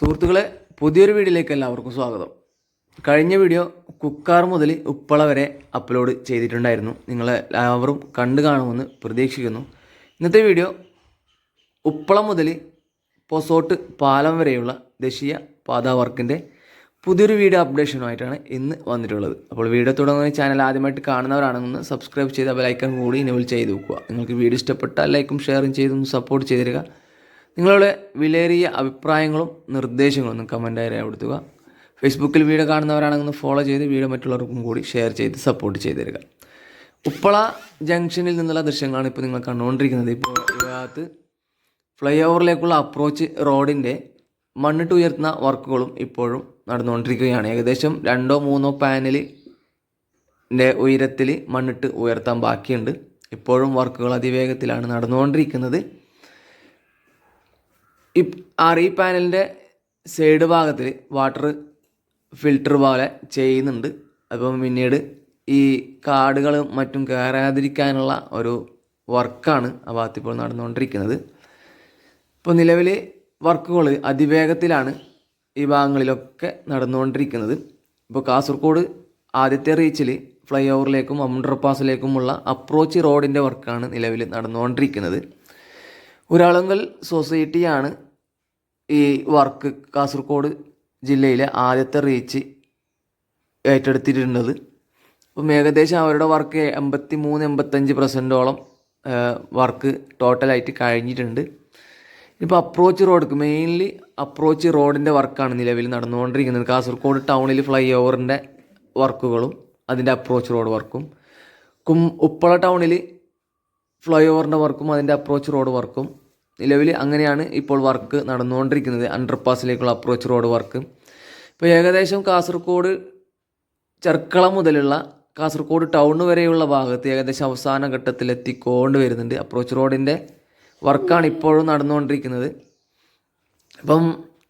സുഹൃത്തുക്കളെ പുതിയൊരു വീഡിയോയിലേക്ക് എല്ലാവർക്കും സ്വാഗതം. കഴിഞ്ഞ വീഡിയോ കുക്കാർ മുതൽ ഉപ്പള വരെ അപ്ലോഡ് ചെയ്തിട്ടുണ്ടായിരുന്നു. നിങ്ങൾ എല്ലാവരും കണ്ടു കാണുമെന്ന് പ്രതീക്ഷിക്കുന്നു. ഇന്നത്തെ വീഡിയോ ഉപ്പള മുതൽ പൊസോട്ട് പാലം വരെയുള്ള ദേശീയ പാതാ വർക്കിന്റെ പുതിയൊരു വീഡിയോ അപ്ഡേഷനുമായിട്ടാണ് ഇന്ന് വന്നിട്ടുള്ളത്. അപ്പോൾ വീഡിയോ തുടങ്ങുന്ന ചാനൽ ആദ്യമായിട്ട് കാണുന്നവരാണെന്ന് സബ്സ്ക്രൈബ് ചെയ്ത് ബെലൈക്കൺ കൂടി ഇനേബിൾ ചെയ്ത് വെക്കുക. നിങ്ങൾക്ക് വീഡിയോ ഇഷ്ടപ്പെട്ടാൽ ലൈക്കും ഷെയറും ചെയ്തൊന്ന് സപ്പോർട്ട് ചെയ്തിരിക. നിങ്ങളുടെ വിലയേറിയ അഭിപ്രായങ്ങളും നിർദ്ദേശങ്ങളും ഒന്ന് കമന്റായി രേഖപ്പെടുത്തുക. ഫേസ്ബുക്കിൽ വീഡിയോ കാണുന്നവരാണെങ്കിൽ ഒന്ന് ഫോളോ ചെയ്ത് വീഡിയോ മറ്റുള്ളവർക്കും കൂടി ഷെയർ ചെയ്ത് സപ്പോർട്ട് ചെയ്ത് തരിക. ഉപ്പള ജംഗ്ഷനിൽ നിന്നുള്ള ദൃശ്യങ്ങളാണ് ഇപ്പോൾ നിങ്ങൾ കണ്ടുകൊണ്ടിരിക്കുന്നത്. ഇപ്പോൾ ഇതിനകത്ത് ഫ്ലൈ ഓവറിലേക്കുള്ള അപ്രോച്ച് റോഡിന്റെ മണ്ണിട്ട് ഉയർത്തുന്ന വർക്കുകളും ഇപ്പോഴും നടന്നുകൊണ്ടിരിക്കുകയാണ്. ഏകദേശം രണ്ടോ മൂന്നോ പാനലിന്റെ ഉയരത്തിൽ മണ്ണിട്ട് ഉയർത്താൻ ബാക്കിയുണ്ട്. ഇപ്പോഴും വർക്കുകൾ അതിവേഗത്തിലാണ് നടന്നുകൊണ്ടിരിക്കുന്നത്. ഈ ആർ ഈ പാനലിന്റെ സൈഡ് ഭാഗത്തിൽ വാട്ടർ ഫിൽട്ടർ പോലെ ചെയ്യുന്നുണ്ട്. അപ്പം പിന്നീട് ഈ കാടുകളും മറ്റും കയറാതിരിക്കാനുള്ള ഒരു വർക്കാണ് ആ ഭാഗത്ത് ഇപ്പോൾ നടന്നുകൊണ്ടിരിക്കുന്നത്. ഇപ്പോൾ നിലവിൽ വർക്കുകൾ അതിവേഗത്തിലാണ് ഈ ഭാഗങ്ങളിലൊക്കെ നടന്നുകൊണ്ടിരിക്കുന്നത്. ഇപ്പോൾ കാസർഗോഡ് ആദ്യത്തെ റീച്ചിൽ ഫ്ലൈ ഓവറിലേക്കും അണ്ടർപാസിലേക്കുമുള്ള അപ്രോച്ച് റോഡിന്റെ വർക്കാണ് നിലവിൽ നടന്നുകൊണ്ടിരിക്കുന്നത്. ഉരാളങ്കൽ സൊസൈറ്റിയാണ് ഈ വർക്ക് കാസർഗോഡ് ജില്ലയിലെ ആദ്യത്തെ റീച്ച് ഏറ്റെടുത്തിട്ടുള്ളത് അപ്പം ഏകദേശം അവരുടെ വർക്ക് എൺപത്തി മൂന്ന് എൺപത്തഞ്ച് പെർസെന്റോളം വർക്ക് ടോട്ടലായിട്ട് കഴിഞ്ഞിട്ടുണ്ട്. ഇപ്പോൾ അപ്രോച്ച് റോഡ് മെയിൻലി അപ്രോച്ച് റോഡിന്റെ വർക്കാണ് നിലവിൽ നടന്നുകൊണ്ടിരിക്കുന്നത്. കാസർഗോഡ് ടൗണിൽ ഫ്ലൈ ഓവറിന്റെ വർക്കുകളും അതിന്റെ അപ്രോച്ച് റോഡ് വർക്കും കും ഉപ്പള ടൗണിൽ ഫ്ലൈ ഓവറിന്റെ വർക്കും അതിന്റെ അപ്രോച്ച് റോഡ് വർക്കും നിലവിൽ അങ്ങനെയാണ് ഇപ്പോൾ വർക്ക് നടന്നുകൊണ്ടിരിക്കുന്നത്. അണ്ടർപാസിലേക്കുള്ള അപ്രോച്ച് റോഡ് വർക്ക് ഇപ്പോൾ ഏകദേശം കാസർഗോഡ് ചെർക്കള മുതലുള്ള കാസർഗോഡ് ടൗൺ വരെയുള്ള ഭാഗത്ത് ഏകദേശം അവസാന ഘട്ടത്തിൽ എത്തിക്കൊണ്ട് വരുന്നുണ്ട് അപ്രോച്ച് റോഡിന്റെ വർക്കാണ് ഇപ്പോഴും നടന്നുകൊണ്ടിരിക്കുന്നത്. അപ്പം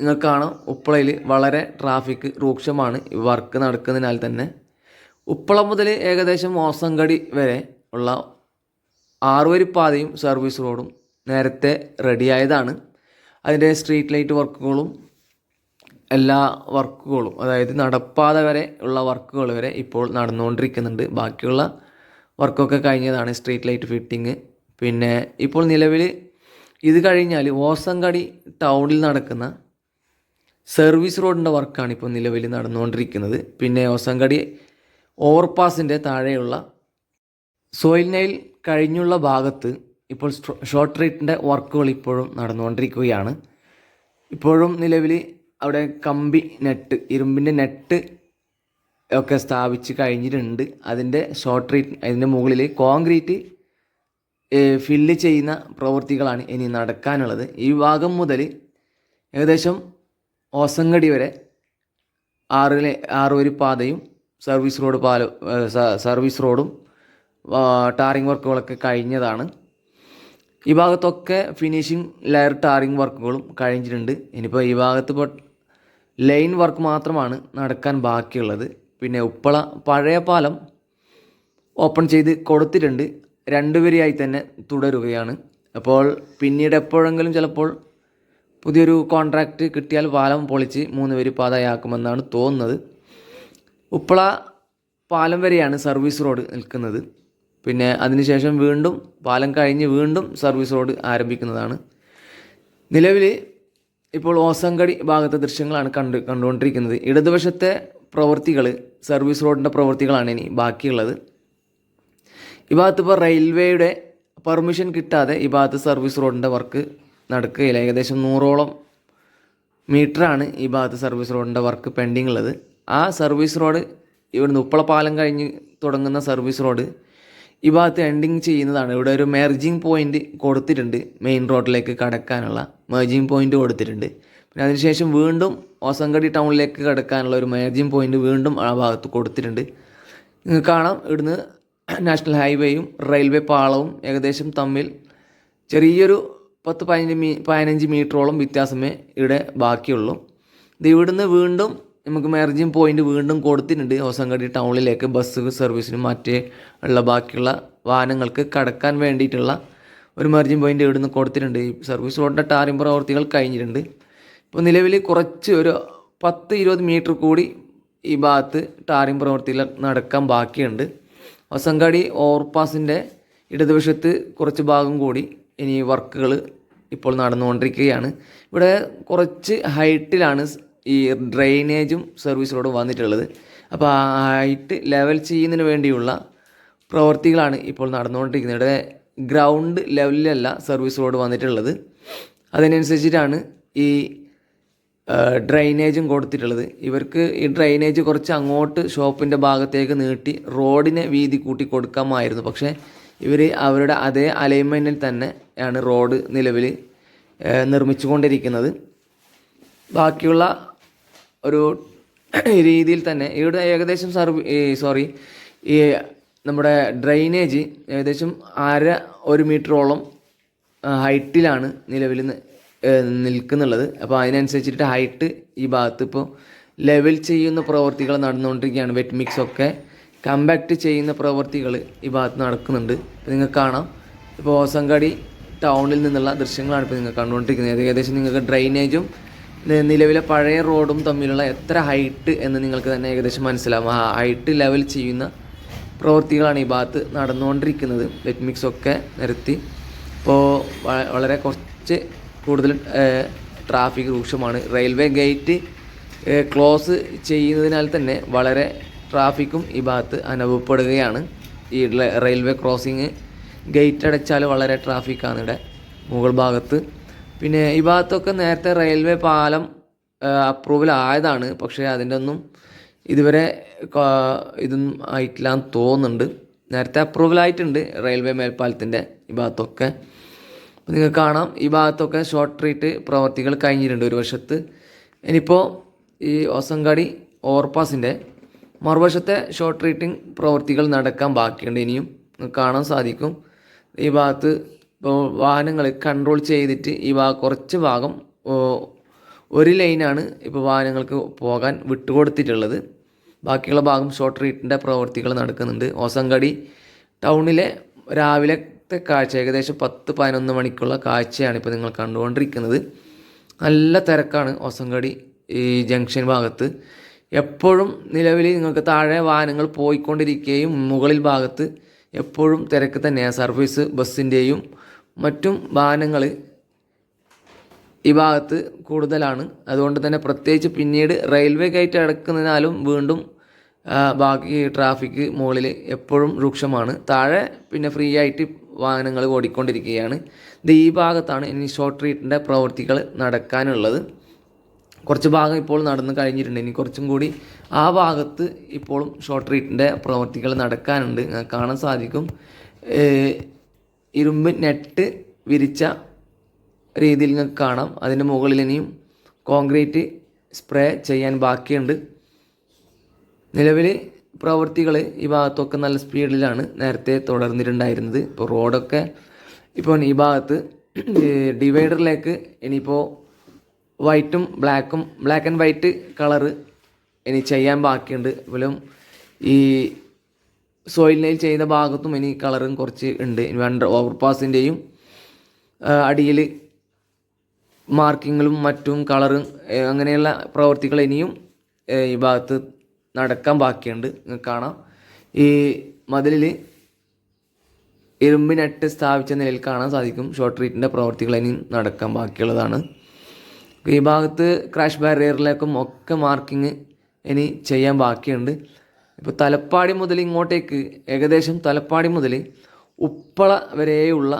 നിങ്ങൾക്ക് കാണാം ഉപ്പളയിൽ വളരെ ട്രാഫിക് രൂക്ഷമാണ് വർക്ക് നടക്കുന്നതിനാൽ തന്നെ. ഉപ്പള മുതൽ ഏകദേശം മോസങ്കടി വരെ ഉള്ള ആറുവരിപ്പാതയും സർവീസ് റോഡും നേരത്തെ റെഡിയായതാണ്. അതിന്റെ സ്ട്രീറ്റ് ലൈറ്റ് വർക്കുകളും എല്ലാ വർക്കുകളും അതായത് നടപ്പാത വരെ ഉള്ള വർക്കുകൾ വരെ ഇപ്പോൾ നടന്നുകൊണ്ടിരിക്കുന്നുണ്ട്. ബാക്കിയുള്ള വർക്കൊക്കെ കഴിഞ്ഞതാണ് സ്ട്രീറ്റ് ലൈറ്റ് ഫിറ്റിങ് പിന്നെ ഇപ്പോൾ നിലവിൽ ഇത് കഴിഞ്ഞാൽ ഓസങ്കടി ടൗണിൽ നടക്കുന്ന സർവീസ് റോഡിന്റെ വർക്കാണ് ഇപ്പോൾ നിലവിൽ നടന്നുകൊണ്ടിരിക്കുന്നത്. പിന്നെ ഓസങ്കടി ഓവർപാസിന്റെ താഴെയുള്ള സോയിൽ നൈൽ കഴിഞ്ഞുള്ള ഭാഗത്ത് ഇപ്പോൾ ഷോർട്ട് റേറ്റിന്റെ വർക്കുകൾ ഇപ്പോഴും നടന്നുകൊണ്ടിരിക്കുകയാണ്. ഇപ്പോഴും നിലവിൽ അവിടെ കമ്പി നെറ്റ് ഇരുമ്പിന്റെ നെറ്റ് ഒക്കെ സ്ഥാപിച്ച് കഴിഞ്ഞിട്ടുണ്ട്. അതിന്റെ ഷോർട്ട് റേറ്റ് അതിന്റെ മുകളിൽ കോൺക്രീറ്റ് ഫില്ല് ചെയ്യുന്ന പ്രവൃത്തികളാണ് ഇനി നടക്കാനുള്ളത്. ഈ ഭാഗം മുതൽ ഏകദേശം ഓസങ്കടി വരെ ആറിലെ ആറുവരി പാതയും സർവീസ് റോഡ് പാലം സർവീസ് റോഡും ടാറിംഗ് വർക്കുകളൊക്കെ കഴിഞ്ഞതാണ്. ഈ ഭാഗത്തൊക്കെ ഫിനിഷിംഗ് ലെയർ ടാറിങ് വർക്കുകളും കഴിഞ്ഞിട്ടുണ്ട്. ഇനിയിപ്പോൾ ഈ ഭാഗത്ത് ഇപ്പോൾ ലൈൻ വർക്ക് മാത്രമാണ് നടക്കാൻ ബാക്കിയുള്ളത്. പിന്നെ ഉപ്പള പഴയ പാലം ഓപ്പൺ ചെയ്ത് കൊടുത്തിട്ടുണ്ട്. രണ്ടുപേരെയായി തന്നെ തുടരുകയാണ്. അപ്പോൾ പിന്നീട് എപ്പോഴെങ്കിലും ചിലപ്പോൾ പുതിയൊരു കോൺട്രാക്റ്റ് കിട്ടിയാൽ പാലം പൊളിച്ച് മൂന്ന് പേര് പാതയാക്കുമെന്നാണ് തോന്നുന്നത്. ഉപ്പള പാലം വരെയാണ് സർവീസ് റോഡ് നിൽക്കുന്നത്. പിന്നെ അതിനുശേഷം വീണ്ടും പാലം കഴിഞ്ഞ് വീണ്ടും സർവീസ് റോഡ് ആരംഭിക്കുന്നതാണ്. നിലവിൽ ഇപ്പോൾ ഓസങ്കടി ഭാഗത്തെ ദൃശ്യങ്ങളാണ് കണ്ട് കണ്ടുകൊണ്ടിരിക്കുന്നത്. ഇടതുവശത്തെ പ്രവൃത്തികൾ സർവീസ് റോഡിന്റെ പ്രവൃത്തികളാണ് ഇനി ബാക്കിയുള്ളത്. ഈ ഭാഗത്ത് ഇപ്പോൾ റെയിൽവേയുടെ പെർമിഷൻ കിട്ടാതെ ഈ ഭാഗത്ത് സർവീസ് റോഡിന്റെ വർക്ക് നടക്കുകയില്ല. ഏകദേശം നൂറോളം മീറ്ററാണ് ഈ ഭാഗത്ത് സർവീസ് റോഡിന്റെ വർക്ക് പെൻഡിങ് ഉള്ളത്. ആ സർവീസ് റോഡ് ഇവിടുന്ന് ഉപ്പള പാലം കഴിഞ്ഞ് തുടങ്ങുന്ന സർവീസ് റോഡ് ഈ ഭാഗത്ത് എൻഡിങ് ചെയ്യുന്നതാണ്. ഇവിടെ ഒരു മെർജിങ് പോയിന്റ് കൊടുത്തിട്ടുണ്ട്. മെയിൻ റോഡിലേക്ക് കടക്കാനുള്ള മെർജിങ് പോയിന്റ് കൊടുത്തിട്ടുണ്ട്. പിന്നെ അതിനുശേഷം വീണ്ടും ഓസങ്കടി ടൗണിലേക്ക് കടക്കാനുള്ള ഒരു മെർജിങ് പോയിന്റ് വീണ്ടും ആ ഭാഗത്ത് കൊടുത്തിട്ടുണ്ട്. നിങ്ങൾക്ക് കാണാം. ഇവിടുന്ന് നാഷണൽ ഹൈവേയും റെയിൽവേ പാളവും ഏകദേശം തമ്മിൽ ചെറിയൊരു പത്ത് പതിനഞ്ച് മീ പതിനഞ്ച് മീറ്ററോളം വ്യത്യാസമേ ഇവിടെ ബാക്കിയുള്ളൂ. ഇത് ഇവിടുന്ന് വീണ്ടും നമുക്ക് മാർജിൻ പോയിന്റ് വീണ്ടും കൊടുത്തിട്ടുണ്ട്. ഹോസങ്കടി ടൗണിലേക്ക് ബസ് സർവീസിനും മറ്റേ ഉള്ള ബാക്കിയുള്ള വാഹനങ്ങൾക്ക് കടക്കാൻ വേണ്ടിയിട്ടുള്ള ഒരു മാർജിൻ പോയിന്റ് ഇവിടുന്ന് കൊടുത്തിട്ടുണ്ട്. സർവീസ് റോഡിന്റെ ടാറിംഗ് പ്രവർത്തികൾ കഴിഞ്ഞിട്ടുണ്ട്. ഇപ്പോൾ നിലവിൽ കുറച്ച് ഒരു പത്ത് ഇരുപത് മീറ്റർ കൂടി ഈ ഭാഗത്ത് ടാറിംഗ് പ്രവർത്തികൾ നടക്കാൻ ബാക്കിയുണ്ട്. ഹൊസങ്കാടി ഓവർപാസിന്റെ ഇടതുവശത്ത് കുറച്ച് ഭാഗം കൂടി ഇനി വർക്കുകൾ ഇപ്പോൾ നടന്നുകൊണ്ടിരിക്കുകയാണ്. ഇവിടെ കുറച്ച് ഹൈറ്റിലാണ് ഈ ഡ്രെയിനേജും സർവീസ് റോഡും വന്നിട്ടുള്ളത്. അപ്പോൾ ആയിട്ട് ലെവൽ ചെയ്യുന്നതിന് വേണ്ടിയുള്ള പ്രവർത്തികളാണ് ഇപ്പോൾ നടന്നുകൊണ്ടിരിക്കുന്നത്. ഇവിടെ ഗ്രൗണ്ട് ലെവലിലല്ല സർവീസ് റോഡ് വന്നിട്ടുള്ളത്. അതിനനുസരിച്ചിട്ടാണ് ഈ ഡ്രെയിനേജും കൊടുത്തിട്ടുള്ളത്. ഇവർക്ക് ഈ ഡ്രെയിനേജ് കുറച്ച് അങ്ങോട്ട് ഷോപ്പിന്റെ ഭാഗത്തേക്ക് നീട്ടി റോഡിനെ വീതി കൂട്ടി കൊടുക്കാമായിരുന്നു. പക്ഷേ ഇവർ അവരുടെ അതേ അലൈൻമെന്റിൽ തന്നെ ആണ് റോഡ് നിലവിൽ നിർമ്മിച്ചുകൊണ്ടിരിക്കുന്നത്. ബാക്കിയുള്ള ഒരു രീതിയിൽ തന്നെ ഇവിടെ ഏകദേശം സർവ് സോറി ഈ നമ്മുടെ ഡ്രൈനേജ് ഏകദേശം അര ഒരു മീറ്ററോളം ഹൈറ്റിലാണ് നിലവിൽ നിൽക്കുന്നുള്ളത്. അപ്പോൾ അതിനനുസരിച്ചിട്ട് ഹൈറ്റ് ഈ ഭാഗത്ത് ഇപ്പോൾ ലെവൽ ചെയ്യുന്ന പ്രവർത്തികൾ നടന്നുകൊണ്ടിരിക്കുകയാണ്. വെറ്റ് മിക്സ് ഒക്കെ കമ്പാക്ട് ചെയ്യുന്ന പ്രവർത്തികൾ ഈ ഭാഗത്ത് നടക്കുന്നുണ്ട്. ഇപ്പോൾ നിങ്ങൾക്ക് കാണാം. ഇപ്പോൾ ഓസങ്കാടി ടൗണിൽ നിന്നുള്ള ദൃശ്യങ്ങളാണ് ഇപ്പോൾ നിങ്ങൾ കണ്ടുകൊണ്ടിരിക്കുന്നത്. ഏകദേശം നിങ്ങൾക്ക് ഡ്രൈനേജും നി- നിലവിലെ പഴയ റോഡും തമ്മിലുള്ള എത്ര ഹൈറ്റ് എന്ന് നിങ്ങൾക്ക് തന്നെ ഏകദേശം മനസ്സിലാവും. ആ ഹൈറ്റ് ലെവൽ ചെയ്യുന്ന പ്രവൃത്തികളാണ് ഈ ഭാഗത്ത് നടന്നുകൊണ്ടിരിക്കുന്നത്. വെറ്റ് മിക്സ് ഒക്കെ നിരത്തി ഇപ്പോൾ വളരെ കുറച്ച് കൂടുതൽ ട്രാഫിക് രൂക്ഷമാണ്. റെയിൽവേ ഗേറ്റ് ക്ലോസ് ചെയ്യുന്നതിനാൽ തന്നെ വളരെ ട്രാഫിക്കും ഈ ഭാഗത്ത് അനുഭവപ്പെടുകയാണ്. ഈ റെയിൽവേ ക്രോസിങ് ഗേറ്റ് അടച്ചാൽ വളരെ ട്രാഫിക്കാണ് ഇവിടെ മുകൾ ഭാഗത്ത്. പിന്നെ ഈ ഭാഗത്തൊക്കെ നേരത്തെ റെയിൽവേ പാലം അപ്രൂവൽ ആയതാണ് പക്ഷേ അതിന്റെ ഒന്നും ഇതുവരെ ഇതൊന്നും ആയിട്ടില്ല എന്ന് തോന്നുന്നുണ്ട്. നേരത്തെ അപ്രൂവൽ ആയിട്ടുണ്ട് റെയിൽവേ മേൽപ്പാലത്തിന്റെ ഈ ഭാഗത്തൊക്കെ. അപ്പോൾ നിങ്ങൾക്ക് കാണാം. ഈ ഭാഗത്തൊക്കെ ഷോർട്ട് ട്രീറ്റ് പ്രവർത്തികൾ കഴിഞ്ഞിട്ടുണ്ട് ഒരു വശത്ത് ഇനിയിപ്പോൾ ഈ ഒസങ്കാടി ഓവർപാസിന്റെ മറുവശത്തെ ഷോർട്ട് ട്രീറ്റിംഗ് പ്രവർത്തികൾ നടക്കാൻ ബാക്കിയുണ്ട് ഇനിയും. കാണാൻ സാധിക്കും. ഈ ഭാഗത്ത് ഇപ്പോൾ വാഹനങ്ങൾ കൺട്രോൾ ചെയ്തിട്ട് ഈ വാ കുറച്ച് ഭാഗം ഒരു ലൈനാണ് ഇപ്പോൾ വാഹനങ്ങൾക്ക് പോകാൻ വിട്ടുകൊടുത്തിട്ടുള്ളത്. ബാക്കിയുള്ള ഭാഗം ഷോർട്ട് റീറ്റിന്റെ പ്രവൃത്തികൾ നടക്കുന്നുണ്ട്. ഓസങ്കടി ടൗണിലെ രാവിലത്തെ കാഴ്ച ഏകദേശം പത്ത് പതിനൊന്ന് മണിക്കുള്ള കാഴ്ചയാണ് ഇപ്പോൾ നിങ്ങൾ കണ്ടുകൊണ്ടിരിക്കുന്നത്. നല്ല തിരക്കാണ് ഓസങ്കടി ഈ ജംഗ്ഷൻ ഭാഗത്ത്. എപ്പോഴും നിലവിൽ നിങ്ങൾക്ക് താഴെ വാഹനങ്ങൾ പോയിക്കൊണ്ടിരിക്കുകയും മുകളിൽ ഭാഗത്ത് എപ്പോഴും തിരക്ക് തന്നെയാണ് സർവീസ് ബസ്സിന്റെയും മറ്റും വാഹനങ്ങൾ ഈ ഭാഗത്ത് കൂടുതലാണ്. അതുകൊണ്ട് തന്നെ പ്രത്യേകിച്ച് പിന്നീട് റെയിൽവേ ഗേറ്റ് അടക്കുന്നതിനാലും വീണ്ടും ബാക്കി ട്രാഫിക് മുകളിൽ എപ്പോഴും രൂക്ഷമാണ്. താഴെ പിന്നെ ഫ്രീ ആയിട്ട് വാഹനങ്ങൾ ഓടിക്കൊണ്ടിരിക്കുകയാണ്. ഇത് ഈ ഭാഗത്താണ് ഇനി ഷോർട്ട് റീറ്റിന്റെ പ്രവൃത്തികൾ നടക്കാനുള്ളത്. കുറച്ച് ഭാഗം ഇപ്പോൾ നടന്നു കഴിഞ്ഞിട്ടുണ്ട്. ഇനി കുറച്ചും കൂടി ആ ഭാഗത്ത് ഇപ്പോഴും ഷോർട്ട് റീറ്റിന്റെ പ്രവൃത്തികൾ നടക്കാനുണ്ട്. കാണാൻ സാധിക്കും. ഇരുമ്പ് നെറ്റ് വിരിച്ച രീതിയിൽ നിങ്ങൾക്ക് കാണാം. അതിന്റെ മുകളിൽ ഇനിയും കോൺക്രീറ്റ് സ്പ്രേ ചെയ്യാൻ ബാക്കിയുണ്ട്. നിലവിൽ പ്രവൃത്തികൾ ഈ ഭാഗത്തൊക്കെ നല്ല സ്പീഡിലാണ് നേരത്തെ തുടർന്നിട്ടുണ്ടായിരുന്നത്. ഇപ്പോൾ റോഡൊക്കെ ഇപ്പോൾ ഈ ഭാഗത്ത് ഡിവൈഡറിലേക്ക് ഇനിയിപ്പോൾ വൈറ്റും ബ്ലാക്കും ബ്ലാക്ക് ആൻഡ് വൈറ്റ് കളറ് ഇനി ചെയ്യാൻ ബാക്കിയുണ്ട്. പോലും ഈ സോയിൽ നെയിൽ ചെയ്യുന്ന ഭാഗത്തും ഇനി കളറും കുറച്ച് ഉണ്ട്. അണ്ടർ ഓവർപാസിന്റെയും അടിയിൽ മാർക്കിങ്ങുകളും മറ്റും കളറും അങ്ങനെയുള്ള പ്രവർത്തികൾ ഇനിയും ഈ ഭാഗത്ത് നടക്കാൻ ബാക്കിയുണ്ട്. കാണാം. ഈ മതിലിൽ ഇരുമ്പിനട്ട് സ്ഥാപിച്ച നിലയിൽ കാണാൻ സാധിക്കും. ഷോർട്ട് ട്രീറ്റിന്റെ പ്രവർത്തികൾ ഇനിയും നടക്കാൻ ബാക്കിയുള്ളതാണ്. ഈ ഭാഗത്ത് ക്രാഷ് ബാരിയറിലേക്കും ഒക്കെ മാർക്കിങ് ഇനി ചെയ്യാൻ ബാക്കിയുണ്ട്. ഇപ്പോൾ തലപ്പാടി മുതൽ ഇങ്ങോട്ടേക്ക് ഏകദേശം തലപ്പാടി മുതൽ ഉപ്പള വരെയുള്ള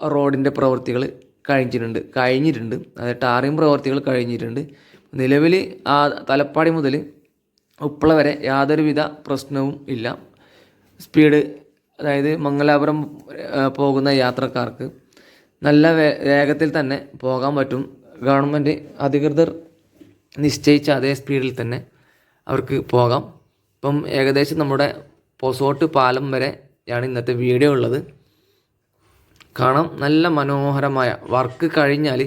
റോഡിന്റെ പ്രവൃത്തികൾ കഴിഞ്ഞിട്ടുണ്ട് കഴിഞ്ഞിട്ടുണ്ട്. അതായത് ടാറിങ് പ്രവൃത്തികൾ കഴിഞ്ഞിട്ടുണ്ട്. നിലവിൽ ആ തലപ്പാടി മുതൽ ഉപ്പള വരെ യാതൊരുവിധ പ്രശ്നവും ഇല്ല. സ്പീഡ് അതായത് മംഗലാപുരം പോകുന്ന യാത്രക്കാർക്ക് നല്ല വേഗത്തിൽ തന്നെ പോകാൻ പറ്റും. ഗവൺമെന്റ് അധികൃതർ നിശ്ചയിച്ച അതേ സ്പീഡിൽ തന്നെ അവർക്ക് പോകാം. ഇപ്പം ഏകദേശം നമ്മുടെ പൊസോട്ട് പാലം വരെയാണ് ഇന്നത്തെ വീഡിയോ ഉള്ളത്. കാണാം. നല്ല മനോഹരമായ വർക്ക് കഴിഞ്ഞാൽ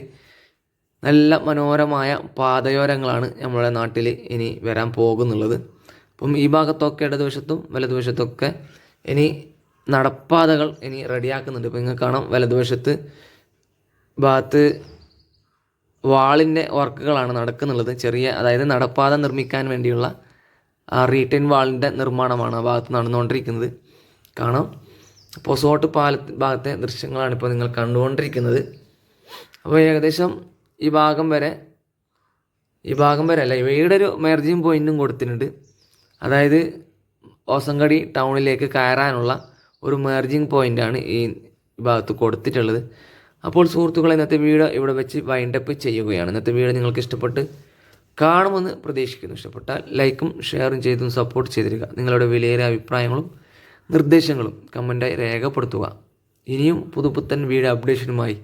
നല്ല മനോഹരമായ പാതയോരങ്ങളാണ് നമ്മുടെ നാട്ടിൽ ഇനി വരാൻ പോകുന്നുള്ളത്. അപ്പം ഈ ഭാഗത്തൊക്കെ ഇടതുവശത്തും വലതുവശത്തൊക്കെ ഇനി നടപ്പാതകൾ ഇനി റെഡിയാക്കുന്നുണ്ട്. ഇപ്പം നിങ്ങൾക്ക് കാണാം. വലതുവശത്ത് ഭാഗത്ത് വാളിന്റെ വർക്കുകളാണ് നടക്കുന്നുള്ളത്. ചെറിയ അതായത് നടപ്പാത നിർമ്മിക്കാൻ വേണ്ടിയുള്ള റീറ്റൈൻ വാളിന്റെ നിർമ്മാണമാണ് ആ ഭാഗത്ത് നടന്നുകൊണ്ടിരിക്കുന്നത്. കാണാം. പൊസോട്ട് പാല ഭാഗത്തെ ദൃശ്യങ്ങളാണ് ഇപ്പോൾ നിങ്ങൾ കണ്ടുകൊണ്ടിരിക്കുന്നത്. അപ്പോൾ ഏകദേശം ഈ ഭാഗം വരെ ഈ ഭാഗം വരെ അല്ല ഇവയുടെ ഒരു മെർജിങ് പോയിന്റും കൊടുത്തിട്ടുണ്ട്. അതായത് ഓസങ്കടി ടൗണിലേക്ക് കയറാനുള്ള ഒരു മെർജിങ് പോയിന്റാണ് ഈ ഭാഗത്ത് കൊടുത്തിട്ടുള്ളത്. അപ്പോൾ സുഹൃത്തുക്കളെ ഇന്നത്തെ വീഡിയോ ഇവിടെ വെച്ച് വൈൻഡപ്പ് ചെയ്യുകയാണ്. ഇന്നത്തെ വീഡിയോ നിങ്ങൾക്ക് ഇഷ്ടപ്പെട്ട് കാണുമെന്ന് പ്രതീക്ഷിക്കുന്നു. ഇഷ്ടപ്പെട്ടാൽ ലൈക്കും ഷെയറും ചെയ്തും സപ്പോർട്ട് ചെയ്തിരിക്കുക. നിങ്ങളുടെ വിലയേറിയ അഭിപ്രായങ്ങളും നിർദ്ദേശങ്ങളും കമന്റായി രേഖപ്പെടുത്തുക. ഇനിയും പുതുപുത്തൻ വീട് അപ്ഡേഷനുമായി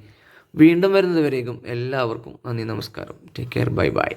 വീണ്ടും വരുന്നതുവരേക്കും എല്ലാവർക്കും നന്ദി നമസ്കാരം. Take care bye bye